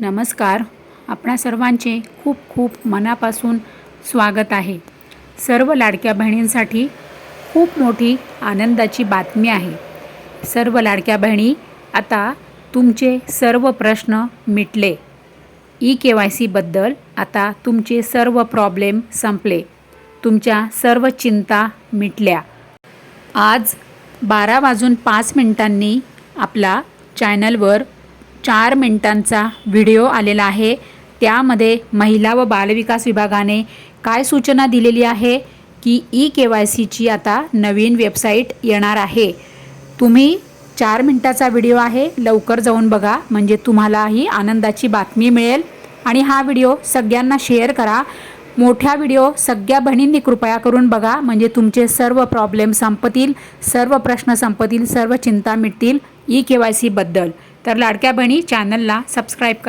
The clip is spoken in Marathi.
नमस्कार. आपणा सर्वांचे खूप खूप मनापासून स्वागत आहे. सर्व लाडक्या बहिणींसाठी खूप मोठी आनंदाची बातमी आहे. सर्व लाडक्या बहिणी आता तुमचे सर्व प्रश्न मिटले. ई के वाय सीबद्दल आता तुमचे सर्व प्रॉब्लेम संपले. तुमच्या सर्व चिंता मिटल्या. आज बारा वाजून पाच मिनिटांनी आपला चॅनलवर चार मिनिटांचा व्हिडिओ आलेला आहे. त्यामध्ये महिला व बालविकास विभागाने काय सूचना दिलेली आहे की ई के वाय सीची आता नवीन वेबसाईट येणार आहे. तुम्ही चार मिनटाचा व्हिडिओ आहे लवकर जाऊन बघा. म्हणजे तुम्हाला ही आनंदाची बातमी मिळेल. आणि हा व्हिडिओ सगळ्यांना शेअर करा. मोठ्या व्हिडिओ सगळ्या बहिणींनी कृपया करून बघा. म्हणजे तुमचे सर्व प्रॉब्लेम संपतील सर्व प्रश्न संपतील सर्व चिंता मिटतील ई के वाय सीबद्दल तर लाडक्या बहिणी चॅनलला सबस्क्राईब करा.